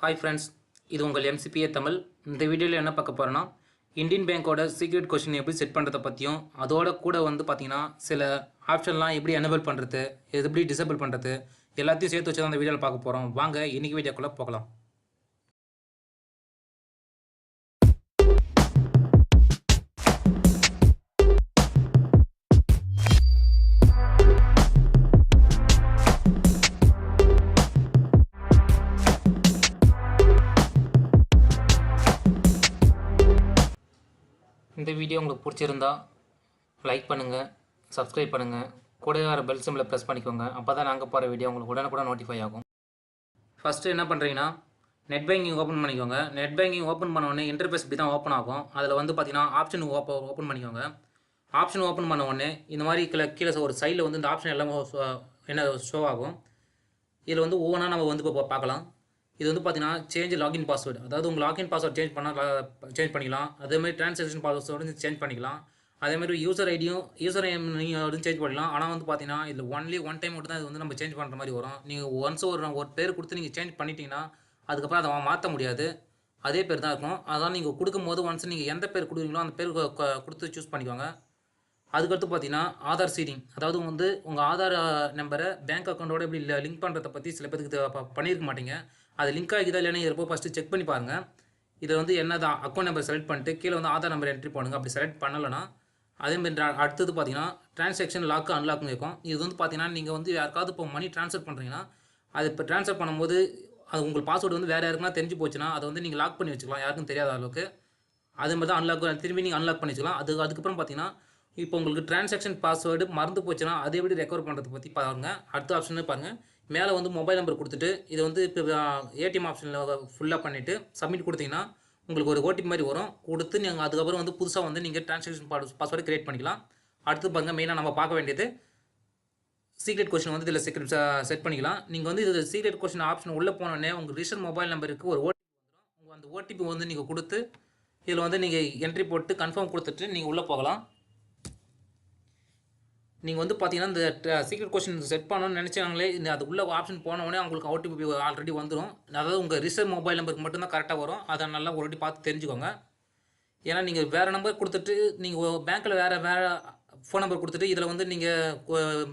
Hi friends இது உங்கள் எம்சிபிஏ தமிழ். இந்த வீடியோவில் என்ன பார்க்க போகிறோன்னா இந்தியன் பேங்க்கோட சீக்ரெட் கொஷின் எப்படி செட் பண்ணுறதை பற்றியும் அதோட கூட வந்து பார்த்திங்கன்னா சில ஆப்ஷன்லாம் எப்படி எனேபிள் பண்ணுறது எப்படி டிசேபிள் பண்ணுறது எல்லாத்தையும் சேர்த்து வச்சு தான் அந்த வீடியோவில் பார்க்க போகிறோம் வாங்க இன்றைக்கி வீடியோக்குள்ளே போகலாம். இந்த வீடியோ உங்களுக்கு பிடிச்சிருந்தா லைக் பண்ணுங்கள் சப்ஸ்கிரைப் பண்ணுங்கள் கூட வர பெல் சிம்பிளை ப்ரெஸ் பண்ணிக்கோங்க. அப்போ தான் நாங்கள் போகிற வீடியோ உங்களுக்கு உடனுக்குடன் நோட்டிஃபை ஆகும். ஃபஸ்ட்டு என்ன பண்ணுறீங்கன்னா நெட் பேங்கிங் ஓப்பன் பண்ணிக்கோங்க. நெட் பேங்கிங் ஓப்பன் பண்ண உடனே இன்டர்ஃபேஸ் இப்படி தான் ஓப்பன் ஆகும். அதில் வந்து பார்த்தீங்கன்னா ஆப்ஷன் ஓப்ப ஓப்பன் பண்ணிக்கோங்க. ஆப்ஷன் ஓப்பன் பண்ண உடனே இந்த மாதிரி கீழே கீழே ஒரு சைடில் வந்து இந்த ஆப்ஷன் எல்லாமே என்ன ஷோ ஆகும். இதில் வந்து ஒவ்வொன்றா நம்ம வந்து இப்போ பார்க்கலாம் இது வந்து பார்த்தீங்கன்னா சேஞ்ச் லாகின் பாஸ்வேர்டு அதாவது உங்கள் லாகின் பாஸ்வேர்ட் சேஞ்ச் பண்ணால் சேஞ்ச் பண்ணிக்கலாம். அதேமாதிரி ட்ரான்சாக்ஷன் பாஸ்வேர்டு சேஞ்ச் பண்ணிக்கலாம். அதேமாதிரி யூசர் ஐடியும் யூசர் நீங்கள் சேஞ்ச் பண்ணலாம் ஆனால் வந்து பார்த்தீங்கன்னா இதில் ஒன்லி ஒன் டைம் மட்டும் தான் இது வந்து நம்ம சேஞ்ச் பண்ணுற மாதிரி வரும். நீங்கள் ஒன்ஸ் ஒரு ஒரு பேர் கொடுத்து நீங்கள் சேஞ்ச் பண்ணிட்டீங்கன்னா அதுக்கப்புறம் அதை மாற்ற முடியாது. அதே பேர் தான் இருக்கும். அதான் நீங்கள் கொடுக்கும்போது ஒன்ஸ் நீங்கள் எந்த பேர் கொடுக்குறீங்களோ அந்த பேர் கொடுத்து சூஸ் பண்ணிக்கோங்க. அதுக்கடுத்து பார்த்தீங்கன்னா ஆதார் சீடிங் அதாவது வந்து உங்கள் ஆதார் நம்பரை பேங்க் அக்கௌண்ட்டோட எப்படி லிங்க் பண்ணுறதை பற்றி சில பேருக்கு பண்ணியிருக்க மாட்டீங்க. அது லிங்க் ஆகிதா இல்லைன்னு இருப்போ ஃபஸ்ட்டு செக் பண்ணி பாருங்கள் இதில் வந்து என்னதான் அக்கௌண்ட் நம்பர் செலக்ட் பண்ணிட்டு கீழே வந்து ஆதார் நம்பர் என்ட்ரி பண்ணுங்கள் அப்படி செலக்ட் பண்ணலைன்னா அதேமாதிரி அடுத்தது பார்த்தீங்கன்னா ட்ரான்சாக்ஷன் லாக்கு அன்லாக்குன்னு இருக்கும். இது வந்து பார்த்தீங்கன்னா நீங்கள் வந்து யாருக்காவது இப்போ மணி ட்ரான்ஸ்ஃபர் பண்ணுறீங்கன்னா அது இப்போ ட்ரான்ஸ்ஃபர் பண்ணும்போது அது உங்கள் பாஸ்வேர்டு வந்து வேறு யாருக்குன்னா தெரிஞ்சு போச்சுன்னா அதை வந்து நீங்கள் லாக் பண்ணி வச்சுக்கலாம். யாருக்கும் தெரியாத அளவுக்கு. அதே மாதிரி தான் அன்லாக் திரும்பி நீங்கள் அன்லாக் பண்ணி வச்சுக்கலாம். அது அதுக்கப்புறம் பார்த்தீங்கன்னா இப்போ உங்களுக்கு ட்ரான்சாக்ஷன் பாஸ்வேர்டு மறந்து போச்சுன்னா அதை எப்படி ரெக்கவர் பண்ணுறது பற்றி பாருங்கள் அடுத்த ஆப்ஷனே பாருங்கள் மேலே வந்து மொபைல் நம்பர் கொடுத்துட்டு இதை வந்து இப்போ ஏடிஎம் ஆப்ஷனில் ஃபுல்லாக பண்ணிவிட்டு சப்மிட் கொடுத்தீங்கன்னா உங்களுக்கு ஒரு ஓடிபி மாதிரி வரும். கொடுத்து நீங்கள் அதுக்கப்புறம் வந்து புதுசாக வந்து நீங்கள் ட்ரான்சாக்ஷன் பாஸ்வேர்டு க்ரியேட் பண்ணிக்கலாம். அடுத்து பாருங்க மெயினாக நம்ம பார்க்க வேண்டியது சீக்ரெட் கொஷின் வந்து இதில் சீக்ரெட் செட் பண்ணிக்கலாம். நீங்கள் வந்து இது சீக்ரெட் கொஷின் ஆப்ஷன் உள்ளே போனோடனே உங்கள் ரிஜிஸ்டர் மொபைல் நம்பருக்கு ஒரு ஓடிபி வந்துடும் உங்கள் அந்த ஓடிபி வந்து நீங்கள் கொடுத்து இதில் வந்து நீங்கள் என்ட்ரி போட்டு கன்ஃபார்ம் கொடுத்துட்டு நீங்கள் உள்ளே போகலாம். நீங்கள் வந்து பார்த்தீங்கன்னா இந்த சீக்ரெட் கொஸ்டின் செட் பண்ணணும்னு நினச்சாங்களே இந்த அது உள்ள ஆப்ஷன் போனவொடனே அவங்களுக்கு ஓடிபி ஆல்ரெடி வந்துடும் அதாவது உங்கள் ரிசர்வ் மொபைல் நம்பருக்கு மட்டும்தான் கரெக்டாக வரும். அதை நல்லா ஒரு வாட்டி பார்த்து தெரிஞ்சுக்கோங்க. ஏன்னா நீங்கள் வேறு நம்பர் கொடுத்துட்டு நீங்கள் பேங்க்கில் வேறு வேறு ஃபோன் நம்பர் கொடுத்துட்டு இதில் வந்து நீங்கள்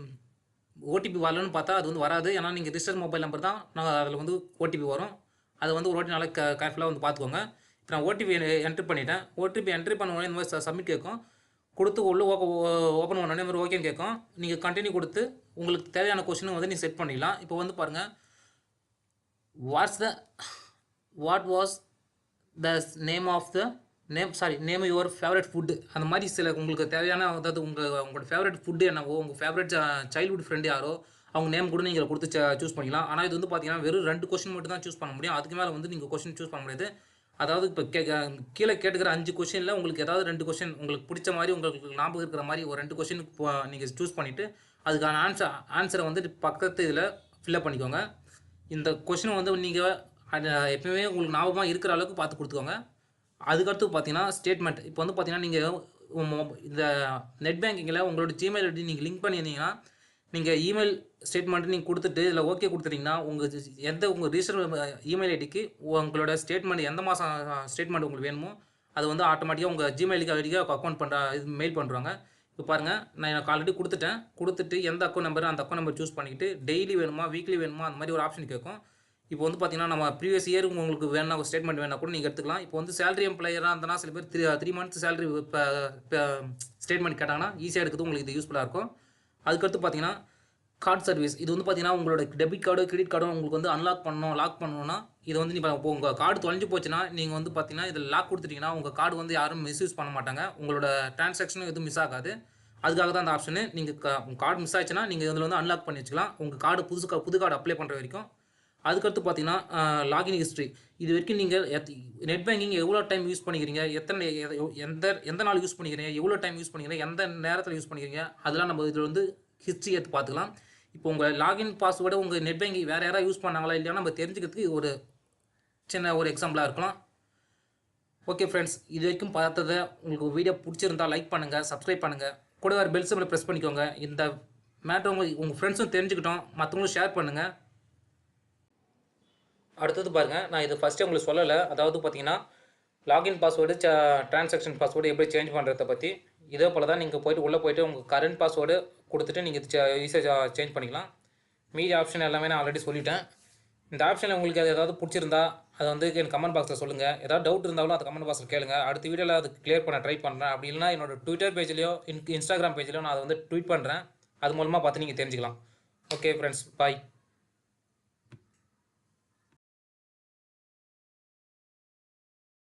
ஓடிபி வரலன்னு பார்த்தா அது வந்து வராது. ஏன்னா நீங்கள் ரிஜிஸ்டர் மொபைல் நம்பர் தான் நாங்கள் அதில் வந்து ஓடிபி வரும். அதை வந்து ஒரு வாட்டி நல்லா க கேர்ஃபுல்லாக வந்து பார்த்துக்கோங்க. இப்போ நான் ஓடிபி என்ட்ரி பண்ணிட்டேன். ஓடிபி என்ட்ரி பண்ண உடனே இந்த மாதிரி சப்மிட் கேட்கும் கொடுத்து உள்ளே ஓப்பன் பண்ணோடனே மாதிரி ஓகேன்னு கேட்கும். நீங்கள் கண்டினியூ கொடுத்து உங்களுக்கு தேவையான கொஷினும் வந்து நீங்கள் செட் பண்ணிக்கலாம். இப்போ வந்து பாருங்கள் what's the what was the name of the name sorry name your favourite food அந்த மாதிரி சில உங்களுக்கு தேவையான அதாவது உங்கள் உங்களோட ஃபேவரட் ஃபுட்டு என்னவோ உங்கள் ஃபேவரட் சைல்ட்ஹுட் ஃப்ரெண்டு யாரோ அவங்க நேம் கூட நீங்கள் கொடுத்து சூஸ் பண்ணிக்கலாம். ஆனால் இது வந்து பார்த்தீங்கன்னா வெறும் ரெண்டு கொஸ்டின் மட்டும் தான் சூஸ் பண்ண முடியும். அதுக்கு மேலே வந்து நீங்கள் கொஸ்டின் சூஸ் பண்ண முடியாது. அதாவது இப்போ கே கீழே கேட்டுக்கிற அஞ்சு கொஷினில் உங்களுக்கு ஏதாவது ரெண்டு கொஷின் உங்களுக்கு பிடிச்ச மாதிரி உங்களுக்கு ஞாபகம் இருக்கிற மாதிரி ஒரு ரெண்டு கொஸ்டின் நீங்கள் சூஸ் பண்ணிவிட்டு அதுக்கான ஆன்சர் ஆன்சரை வந்து பக்கத்து இதில் ஃபில்அப் பண்ணிக்கோங்க. இந்த கொஷினை வந்து நீங்கள் எப்பயுமே உங்களுக்கு ஞாபகமாக இருக்கிற அளவுக்கு பார்த்து கொடுத்துக்கோங்க. அதுக்கடுத்து பார்த்தீங்கன்னா ஸ்டேட்மெண்ட் இப்போ வந்து பார்த்தீங்கன்னா நீங்கள் இந்த நெட் பேங்கிங்கில் உங்களோட ஜிமெயில் ஐடி நீங்கள் லிங்க் பண்ணியிருந்தீங்கன்னா நீங்கள் இமெயில் ஸ்டேட்மெண்ட் நீங்கள் கொடுத்துட்டு இதில் ஓகே கொடுத்துட்டீங்கன்னா உங்கள் எந்த உங்கள் ரிஜிஸ்டர் இமெயில் ஐடிக்கு உங்களோட ஸ்டேட்மெண்ட் எந்த மாதம் ஸ்டேட்மெண்ட் உங்களுக்கு வேணுமோ அது வந்து ஆட்டோமேட்டிக்காக உங்கள் ஜிமெயிலுக்கு ஐடிக்கு அக்கௌண்ட் பண்ணுற இது மெயில் பண்ணுறாங்க இப்போ பாருங்கள் நான் எனக்கு ஆல்ரெடி கொடுத்துட்டேன். கொடுத்துட்டு எந்த அக்கௌண்ட் நம்பர் அந்த அக்கௌண்ட் நம்பர் சூஸ் பண்ணிக்கிட்டு டெய்லி வேணுமா வீக்லி வேணுமா அந்த மாதிரி ஒரு ஆப்ஷன் கேட்கும். இப்போ வந்து பார்த்தீங்கன்னா நம்ம ப்ரீவியஸ் இயர் உங்களுக்கு வேணா ஒரு ஸ்டேட்மெண்ட் வேணா கூட நீங்கள் எடுத்துக்கலாம். இப்போ வந்து சேலரி எம்ப்ளாயராக இருந்தனா சில பேர் three three months salary statement கேட்டாங்கன்னா ஈஸியாக எடுக்கிறது உங்களுக்கு இது யூஸ்ஃபுல்லாக இருக்கும். அதுக்கடுத்து பார்த்தீங்கன்னா கார்டு சர்வீஸ் இது வந்து பார்த்தீங்கன்னா உங்களோட டெபிட் கார்டு கிரெடிட் கார்டும் உங்களுக்கு வந்து அன்லாக் பண்ணணும் லாக் பண்ணணும்னா இது வந்து இப்போ இப்போ உங்கள் கார்டு தொலைஞ்சு போச்சுன்னா நீங்கள் வந்து பார்த்தீங்கன்னா இதில் லாக் கொடுத்துட்டீங்கன்னா உங்கள் கார்டு வந்து யாரும் மிஸ்யூஸ் பண்ண மாட்டாங்க. உங்களோட டிரான்சாக்ஷனும் எதுவும் மிஸ் ஆகாது. அதுக்காக தான் அந்த ஆப்ஷனு நீங்கள் உங்கள் கார்டு மிஸ் ஆச்சுன்னா நீங்கள் இதில் வந்து அன்லாக் பண்ணி வச்சுக்கலாம். உங்கள் கார்டு புதுசு கா- புது கார்டு அப்ளை பண்ணுற வரைக்கும். அதுக்கடுத்து பார்த்தீங்கன்னா லாகின் ஹிஸ்ட்ரி இது வரைக்கும் நீங்கள் நெட் பேங்கிங் எவ்வளோ டைம் யூஸ் பண்ணிக்கிறீங்க? எத்தனை எந்த எந்த நாள் யூஸ் பண்ணிக்கிறீங்க? எவ்வளோ டைம் யூஸ் பண்ணிக்கிறீங்க? எந்த நேரத்தில் யூஸ் பண்ணிக்கிறீங்க? அதெல்லாம் நம்ம இதில் வந்து ஹிஸ்ட்ரி எடுத்து பார்த்துக்கலாம். இப்போ உங்கள் லாகின் பாஸ்வேர்டை உங்கள் நெட் பேங்கிங் வேறு யாராவது யூஸ் பண்ணாங்களா இல்லையா நம்ம தெரிஞ்சுக்கிறதுக்கு ஒரு சின்ன ஒரு எக்ஸாம்பிளாக இருக்கலாம். ஓகே ஃப்ரெண்ட்ஸ் இது வரைக்கும் பார்த்ததை உங்களுக்கு வீடியோ பிடிச்சிருந்தா லைக் பண்ணுங்கள் சப்ஸ்கிரைப் பண்ணுங்கள் கூட வேறு பெல் சிம்பிளை ப்ரெஸ் பண்ணிக்கோங்க. இந்த மேட்ரு உங்களுக்கு உங்கள் ஃப்ரெண்ட்ஸும் தெரிஞ்சுக்கிட்டோம். மற்றவங்களும் ஷேர் பண்ணுங்கள் அடுத்தது பாருங்கள் நான் இது ஃபஸ்ட்டு உங்களுக்கு சொல்லலை. அதாவது பார்த்தீங்கன்னா லாகின் பாஸ்வேர்டு ட்ரான்சாக்ஷன் பாஸ்வேர்டு எப்படி சேஞ்ச் பண்ணுறத பற்றி இதே போல் தான் நீங்கள் போயிட்டு உள்ளே போய்ட்டு உங்கள் கரண்ட் பாஸ்வேர்டு கொடுத்துட்டு நீங்கள் ஈஸியாக சேஞ்ச் பண்ணிக்கலாம். மீதி ஆப்ஷன் எல்லாமே நான் ஆல்ரெடி சொல்லிட்டேன். இந்த ஆப்ஷனில் உங்களுக்கு அது ஏதாவது பிடிச்சிருந்தா அதை வந்து எனக்கு கமெண்ட் பாக்ஸில் சொல்லுங்கள் ஏதாவது டவுட் இருந்தாலும் அது கமெண்ட் பாக்ஸில் கேளுங்க. அடுத்த வீடியோவில் அது கிளியர் பண்ண ட்ரை பண்ணுறேன் அப்படி இல்லைனா என்னோட ட்விட்டர் பேஜ்லேயோ இன் இன்ஸ்டாகிராம் பேஜ்லேயோ நான் அதை வந்து ட்வீட் பண்ணுறேன் அது மூலமாக பார்த்து நீங்கள் தெரிஞ்சுக்கலாம். Okay friends bye